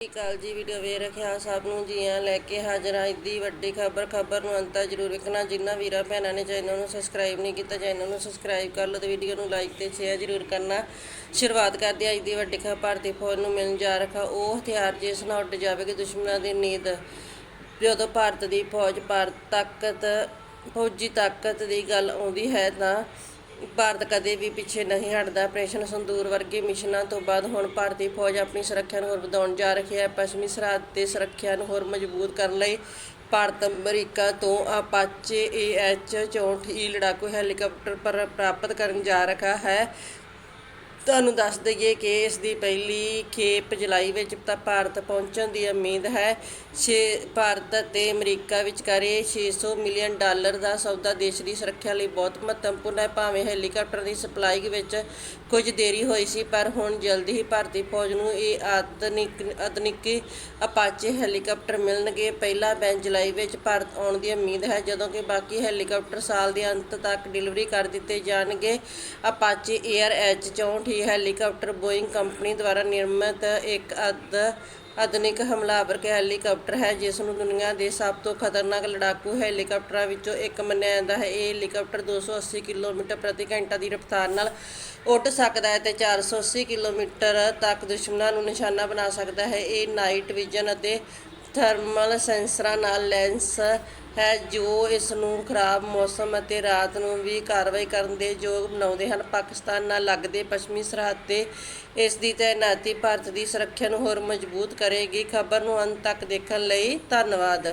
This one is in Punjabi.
ਸਤਿ ਸ਼੍ਰੀ ਅਕਾਲ ਜੀ ਵੀਡੀਓ ਵੇਖ ਰੱਖਿਆ ਸਭ ਨੂੰ ਜੀ ਆਇਆਂ ਲੈ ਕੇ ਹਾਜ਼ਰ ਹਾਂ ਦੀ ਵੱਡੀ ਖਬਰ ਖਬਰ ਨੂੰ ਅੰਤ ਜ਼ਰੂਰ ਵੇਖਣਾ। ਜਿਨ੍ਹਾਂ ਵੀਰਾਂ ਭੈਣਾਂ ਨੇ ਚੈਨਲ ਨੂੰ ਸਬਸਕ੍ਰਾਈਬ ਨਹੀਂ ਕੀਤਾ, ਚੈਨਲ ਨੂੰ ਸਬਸਕ੍ਰਾਈਬ ਕਰ ਲਓ ਤੇ ਵੀਡੀਓ ਨੂੰ ਲਾਈਕ ਤੇ ਸ਼ੇਅਰ ਜ਼ਰੂਰ ਕਰਨਾ। ਸ਼ੁਰੂਆਤ ਕਰਦੇ ਹਾਂ ਅੱਜ ਦੀ ਵੱਡੀ ਖਬਰ, ਭਾਰਤੀ ਫੌਜ ਨੂੰ ਮਿਲਣ ਜਾ ਰਿਹਾ ਉਹ ਹਥਿਆਰ ਜਿਸ ਨਾਲ ਉੱਡ ਜਾਵੇਗੀ ਦੁਸ਼ਮਣਾਂ ਦੀ ਨੀਂਦ। ਜਦੋਂ ਭਾਰਤ ਦੀ ਫੌਜ ਭਾਰਤ ਤਾਕਤ ਫੌਜੀ ਤਾਕਤ ਦੀ ਗੱਲ ਆਉਂਦੀ ਹੈ ਤਾਂ ਭਾਰਤ ਕਦੇ ਵੀ ਪਿੱਛੇ ਨਹੀਂ ਹਟਦਾ। ਆਪਰੇਸ਼ਨ ਸੰਦੂਰ ਵਰਗੇ ਮਿਸ਼ਨਾਂ ਤੋਂ ਬਾਅਦ ਹੁਣ ਭਾਰਤੀ ਫੌਜ ਆਪਣੀ ਸੁਰੱਖਿਆ ਨੂੰ ਹੋਰ ਵਧਾਉਣ ਜਾ ਰਹੀ ਹੈ। ਪੱਛਮੀ ਸਰਹੱਦ ਤੇ ਸੁਰੱਖਿਆ ਨੂੰ ਹੋਰ ਮਜ਼ਬੂਤ ਕਰਨ ਲਈ ਭਾਰਤ ਅਮਰੀਕਾ ਤੋਂ ਅਪਾਚੇ ਏਐਚ 64 ਈ ਲੜਾਕੂ ਹੈਲੀਕਾਪਟਰ ਪ੍ਰਾਪਤ ਕਰਨ ਜਾ ਰਿਹਾ ਹੈ। ਤੁਹਾਨੂੰ ਦੱਸ ਦਈਏ ਕਿ ਇਸ ਦੀ ਪਹਿਲੀ ਖੇਪ ਜੁਲਾਈ ਵਿੱਚ ਤਾਂ ਭਾਰਤ ਪਹੁੰਚਣ ਦੀ ਉਮੀਦ ਹੈ। ਛੇ, ਭਾਰਤ ਅਤੇ ਅਮਰੀਕਾ ਵਿਚਕਾਰ ਇਹ 600 ਮਿਲੀਅਨ ਡਾਲਰ ਦਾ ਸੌਦਾ ਦੇਸ਼ ਦੀ ਸੁਰੱਖਿਆ ਲਈ ਬਹੁਤ ਮਹੱਤਵਪੂਰਨ ਹੈ। ਭਾਵੇਂ ਹੈਲੀਕਾਪਟਰ ਦੀ ਸਪਲਾਈ ਵਿੱਚ ਕੁਝ ਦੇਰੀ ਹੋਈ ਸੀ, ਪਰ ਹੁਣ ਜਲਦੀ ਹੀ ਭਾਰਤੀ ਫੌਜ ਨੂੰ ਇਹ ਆਧੁਨਿਕ, ਆਧੁਨਿਕੀ ਅਪਾਚੇ ਹੈਲੀਕਾਪਟਰ ਮਿਲਣਗੇ। ਪਹਿਲਾ ਬੈਂਚ ਜੁਲਾਈ ਵਿੱਚ ਭਾਰਤ ਆਉਣ ਦੀ ਉਮੀਦ ਹੈ, ਜਦੋਂ ਕਿ ਬਾਕੀ ਹੈਲੀਕਾਪਟਰ ਸਾਲ ਦੇ ਅੰਤ ਤੱਕ ਡਿਲੀਵਰੀ ਕਰ ਦਿੱਤੇ ਜਾਣਗੇ। ਅਪਾਚੇ ਏਅਰ ਐਚ 64 ਹੀ ਹੈਲੀਕਾਪਟਰ ਬੋਇੰਗ ਕੰਪਨੀ ਦੁਆਰਾ ਨਿਰਮਿਤ ਇੱਕ ਅਦ, ਆਧੁਨਿਕ ਹਮਲਾਵਰ ਹੈਲੀਕਾਪਟਰ ਹੈ, ਜਿਸ ਨੂੰ ਦੁਨੀਆ ਦੇ ਸਭ ਤੋਂ ਖਤਰਨਾਕ ਲੜਾਕੂ ਹੈਲੀਕਾਪਟਰਾਂ ਵਿੱਚੋਂ ਇੱਕ ਮੰਨਿਆ ਜਾਂਦਾ ਹੈ। ਇਹ ਹੈਲੀਕਾਪਟਰ 280 ਕਿਲੋਮੀਟਰ ਪ੍ਰਤੀ ਘੰਟਾ ਦੀ ਰਫ਼ਤਾਰ ਨਾਲ ਉੱਡ ਸਕਦਾ ਹੈ ਤੇ 480 ਕਿਲੋਮੀਟਰ ਤੱਕ ਦੁਸ਼ਮਣਾਂ ਨੂੰ ਨਿਸ਼ਾਨਾ ਬਣਾ ਸਕਦਾ ਹੈ। ਇਹ ਨਾਈਟ ਵਿਜ਼ਨ ਅਤੇ ਥਰਮਲ ਸੈਂਸਰਾਂ ਨਾਲ ਲੈਂਸ ਹੈ ਜੋ ਇਸ ਨੂੰ ਖਰਾਬ ਮੌਸਮ ਅਤੇ ਰਾਤ ਨੂੰ ਵੀ ਕਾਰਵਾਈ ਕਰਨ ਦੇ ਯੋਗ ਬਣਾਉਂਦੇ ਹਨ। ਪਾਕਿਸਤਾਨ ਨਾਲ ਲੱਗਦੇ ਪੱਛਮੀ ਸਰਹੱਦ ਤੇ ਇਸ ਦੀ ਤੈਨਾਤੀ ਭਾਰਤ ਦੀ ਸੁਰੱਖਿਆ ਨੂੰ ਹੋਰ ਮਜ਼ਬੂਤ ਕਰੇਗੀ। ਖਬਰ ਨੂੰ ਅੰਤ ਤੱਕ ਦੇਖਣ ਲਈ ਧੰਨਵਾਦ।